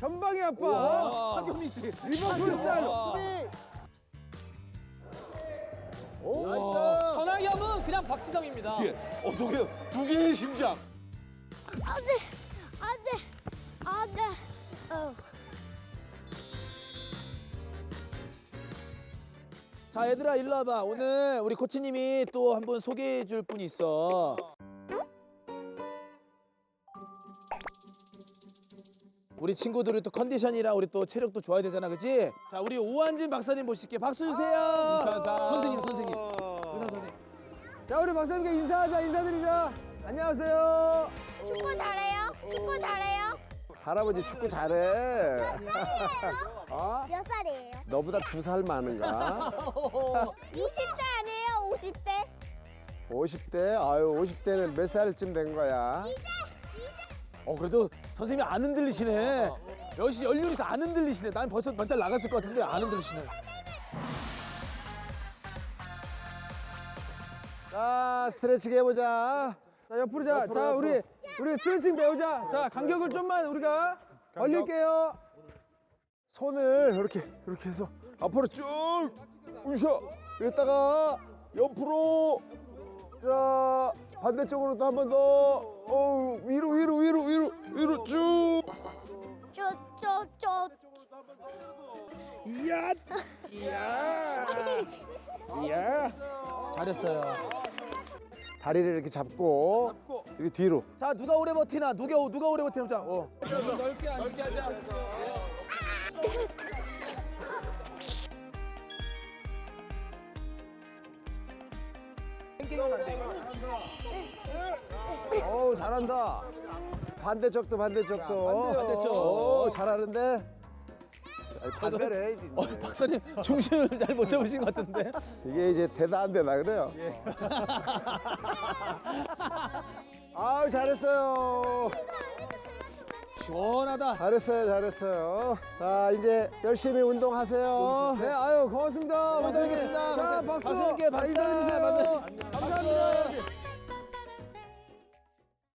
전방의 아빠 박경민 씨 리버풀 스타일 나이스. 전화기함은 그냥 박지성입니다. 예. 어떻게 두 개의 심장. 안돼 안돼 안돼. 어. 자 얘들아 일로 와봐. 오늘 우리 코치님이 또 한 분 소개해 줄 분이 있어 우리 친구들이 또 컨디션이랑 우리 또 체력도 좋아야 되잖아 그치? 자 우리 오한진 박사님 모실게. 박수 주세요. 선생님 선생님. 의사 선생님. 자 우리 박사님께 인사하자 인사드리자. 안녕하세요. 축구 잘해요? 축구 잘해요? 할아버지 축구 잘해. 어? 몇 살이에요? 너보다 두 살 많은가? 20대 아니에요? 50대? 50대? 아유, 50대는 몇 살쯤 된 거야? 어 그래도 선생님이 안 흔들리시네 역시 연륜이서 안 흔들리시네 난 벌써 몇달 나갔을 것 같은데 안 흔들리시네 자, 스트레칭 해보자. 자 옆으로 자, 자 우리 우리 스트레칭 배우자 자 간격을 좀만 우리가 벌릴게요 손을 이렇게, 이렇게 해서 앞으로 쭉 우셔. 이랬다가 옆으로. 자, 반대쪽으로도 한 번 더. 어우, 위로, 위로, 위로, 위로, 위로 쭉. 쪼쪼쪼 잘했어요. 다리를 이렇게 잡고, 이렇게 뒤로. 자 누가 오래 버티나? 누가 누가 오래 버티나? 자 어. 어우, 잘한다. 반대쪽도, 반대쪽도. 반대쪽. 오, 잘하는데. 아니, 반대를 해야지. 어, 박사님 중심을 잘 못 잡으신 것 같은데 이게 이제 대다 안 되나 그래요? 아우 잘했어요. 시원하다 잘했어요, 잘했어요. 자 이제 열심히 운동하세요. 네 아유 고맙습니다 고맙습니다. 자 박수. 박수 박수님께 박수. 자, 인사드리세요. 박수. 감사합니다